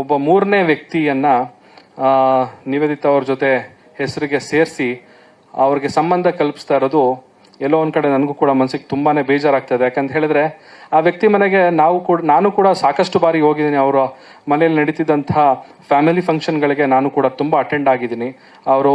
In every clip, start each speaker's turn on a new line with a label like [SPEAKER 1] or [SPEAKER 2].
[SPEAKER 1] ಒಬ್ಬ ಮೂರನೇ ವ್ಯಕ್ತಿಯನ್ನ ನಿವೇದಿತಾ ಅವ್ರ ಜೊತೆ ಹೆಸರಿಗೆ ಸೇರಿಸಿ ಅವ್ರಿಗೆ ಸಂಬಂಧ ಕಲ್ಪಿಸ್ತಾ ಇರೋದು ಎಲ್ಲೋ ಒಂದ್ ಕಡೆ ನನಗೂ ಕೂಡ ಮನಸ್ಸಿಗೆ ತುಂಬಾನೇ ಬೇಜಾರಾಗ್ತದೆ. ಯಾಕಂತ ಹೇಳಿದ್ರೆ ಆ ವ್ಯಕ್ತಿ ಮನೆಗೆ ನಾವು ಕೂಡ ನಾನು ಕೂಡ ಸಾಕಷ್ಟು ಬಾರಿ ಹೋಗಿದ್ದೀನಿ. ಅವರ ಮನೆಯಲ್ಲಿ ನಡೀತಿದ್ದಂತಹ ಫ್ಯಾಮಿಲಿ ಫಂಕ್ಷನ್ಗಳಿಗೆ ನಾನು ಕೂಡ ತುಂಬ ಅಟೆಂಡ್ ಆಗಿದ್ದೀನಿ. ಅವರು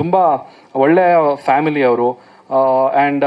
[SPEAKER 1] ತುಂಬ ಒಳ್ಳೆಯ ಫ್ಯಾಮಿಲಿ ಅವರು. ಆ್ಯಂಡ್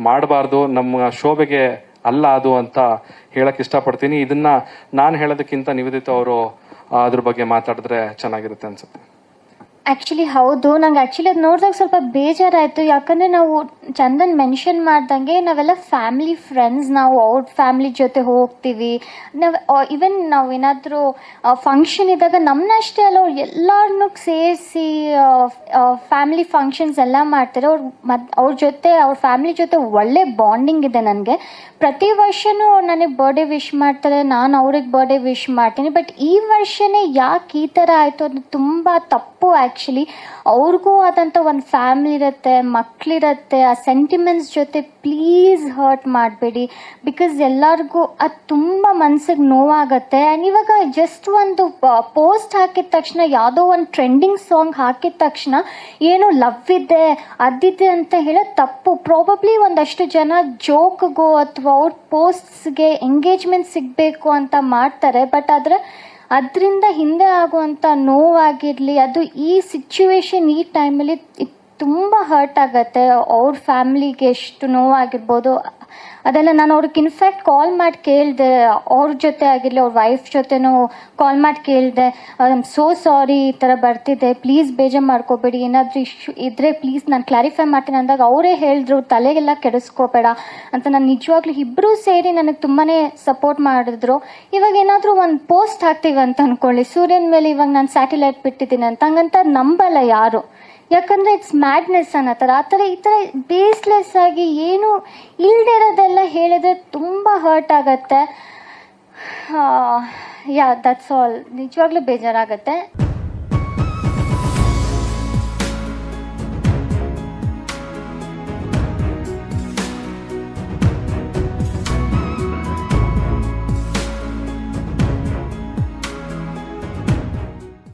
[SPEAKER 1] ಮಾಡಬಾರ್ದು, ನಮ್ಮ ಶೋಭೆಗೆ ಅಲ್ಲ ಅದು ಅಂತ ಹೇಳಕ್ ಇಷ್ಟಪಡ್ತೀನಿ. ಇದನ್ನ ನಾನು ಹೇಳೋದಕ್ಕಿಂತ ನಿವೇದಿತ ಅವರು ಅದ್ರ ಬಗ್ಗೆ ಮಾತಾಡಿದ್ರೆ ಚೆನ್ನಾಗಿರುತ್ತೆ ಅನ್ಸುತ್ತೆ.
[SPEAKER 2] ಆಕ್ಚುಲಿ ಹೌದು. ನಂಗೆ ಆಕ್ಚುಲಿ ಅದು ನೋಡಿದಾಗ ಸ್ವಲ್ಪ ಬೇಜಾರಾಯಿತು. ಯಾಕಂದರೆ ನಾವು ಚಂದನ್ ಮೆನ್ಷನ್ ಮಾಡ್ದಂಗೆ ನಾವೆಲ್ಲ ಫ್ಯಾಮಿಲಿ ಫ್ರೆಂಡ್ಸ್ ನಾವು ಅವ್ರ ಫ್ಯಾಮಿಲಿ ಜೊತೆ ಹೋಗ್ತೀವಿ. ನಾವು ಈವನ್ ನಾವು ಏನಾದರೂ ಫಂಕ್ಷನ್ ಇದ್ದಾಗ ನಮ್ಮನ್ನಷ್ಟೇ ಅಲ್ಲ, ಅವ್ರು ಎಲ್ಲರನ್ನೂ ಸೇರಿಸಿ ಫ್ಯಾಮಿಲಿ ಫಂಕ್ಷನ್ಸ್ ಎಲ್ಲ ಮಾಡ್ತಾರೆ. ಅವ್ರು ಮತ್ ಅವ್ರ ಜೊತೆ, ಅವ್ರ ಫ್ಯಾಮಿಲಿ ಜೊತೆ ಒಳ್ಳೆ ಬಾಂಡಿಂಗ್ ಇದೆ ನನಗೆ. ಪ್ರತಿ ವರ್ಷನೂ ಅವ್ರು ನನಗೆ ಬರ್ಡೇ ವಿಶ್ ಮಾಡ್ತಾರೆ, ನಾನು ಅವ್ರಿಗೆ ಬರ್ಡೇ ವಿಶ್ ಮಾಡ್ತೀನಿ. ಬಟ್ ಈ ವರ್ಷನೇ ಯಾಕೆ ಈ ಥರ ಆಯಿತು ಅದು ತುಂಬ ತಪ್ಪು ಆ್ಯಕ್ಚುಲಿ ಅವ್ರಿಗೂ ಆದಂಥ ಒಂದು ಫ್ಯಾಮಿಲಿ ಇರುತ್ತೆ ಮಕ್ಕಳಿರುತ್ತೆ ಸೆಂಟಿಮೆಂಟ್ಸ್ ಜೊತೆ ಪ್ಲೀಸ್ ಹರ್ಟ್ ಮಾಡಬೇಡಿ. ಬಿಕಾಸ್ ಎಲ್ಲರಿಗೂ ಅದು ತುಂಬ ಮನ್ಸಿಗೆ ನೋವಾಗುತ್ತೆ. ಆ್ಯಂಡ್ ಇವಾಗ ಜಸ್ಟ್ ಒಂದು ಪೋಸ್ಟ್ ಹಾಕಿದ ತಕ್ಷಣ, ಯಾವುದೋ ಒಂದು ಟ್ರೆಂಡಿಂಗ್ ಸಾಂಗ್ ಹಾಕಿದ ತಕ್ಷಣ, ಏನು ಲವ್ ಇದೆ ಅದಿದೆ ಅಂತ ಹೇಳೋದು ತಪ್ಪು. ಪ್ರಾಬಬ್ಲಿ ಒಂದಷ್ಟು ಜನ ಜೋಕ್ಗೋ ಅಥವಾ ಅವ್ರ ಪೋಸ್ಟ್ಸ್ಗೆ ಎಂಗೇಜ್ಮೆಂಟ್ ಸಿಗಬೇಕು ಅಂತ ಮಾಡ್ತಾರೆ. ಬಟ್ ಆದರೆ ಅದರಿಂದ ಹಿಂದೆ ಆಗುವಂಥ ನೋವಾಗಿರಲಿ, ಅದು ಈ ಸಿಚುವೇಶನ್ ಈ ಟೈಮಲ್ಲಿ ತುಂಬ ಹರ್ಟ್ ಆಗತ್ತೆ. ಅವ್ರ ಫ್ಯಾಮಿಲಿಗೆ ಎಷ್ಟು ನೋವಾಗಿರ್ಬೋದು. ಅದೆಲ್ಲ ನಾನು ಅವ್ರಿಗೆ ಇನ್ಫ್ಯಾಕ್ಟ್ ಕಾಲ್ ಮಾಡಿ ಕೇಳಿದೆ. ಅವ್ರ ಜೊತೆ ಆಗಿರಲಿ, ಅವ್ರ ವೈಫ್ ಜೊತೆನೂ ಕಾಲ್ ಮಾಡಿ ಕೇಳಿದೆ. ಆಮ್ ಸೋ ಸಾರಿ ಈ ಥರ ಬರ್ತಿದೆ. ಪ್ಲೀಸ್ ಬೇಜಾರು ಮಾಡ್ಕೋಬೇಡಿ. ಏನಾದರೂ ಇಶ್ಯೂ ಇದ್ದರೆ ಪ್ಲೀಸ್ ನಾನು ಕ್ಲಾರಿಫೈ ಮಾಡ್ತೀನಿ. ಅಂದಾಗ ಅವರೇ ಹೇಳಿದ್ರು, ತಲೆಗೆಲ್ಲ ಕೆಡಿಸ್ಕೋಬೇಡ. ಅಂತ ನಾನು ನಿಜವಾಗ್ಲೂ ಇಬ್ಬರೂ ಸೇರಿ ನನಗೆ ತುಂಬಾ ಸಪೋರ್ಟ್ ಮಾಡಿದ್ರು. ಇವಾಗ ಏನಾದರೂ ಒಂದು ಪೋಸ್ಟ್ ಹಾಕ್ತೀವಿ ಅಂತ ಅಂದ್ಕೊಳ್ಳಿ ಸೂರ್ಯನ ಮೇಲೆ ಇವಾಗ ನಾನು ಸ್ಯಾಟಲೈಟ್ ಬಿಟ್ಟಿದ್ದೀನಿ ಅಂತ. ಹಂಗಂತ ನಂಬಲ್ಲ ಯಾರು. ಯಾಕಂದರೆ ಇಟ್ಸ್ ಮ್ಯಾಡ್ನೆಸ್ ಅನ್ನೋ ಥರ ಆ ಥರ ಈ ಥರ ಬೇಸ್ಲೆಸ್ ಆಗಿ ಏನು ಇಲ್ಲದೆ ಇರೋದೆಲ್ಲ ಹೇಳಿದ್ರೆ ತುಂಬ ಹರ್ಟ್ ಆಗುತ್ತೆ. ಯಾ ದಟ್ಸ್ ಆಲ್ ನಿಜವಾಗ್ಲೂ ಬೇಜಾರಾಗತ್ತೆ.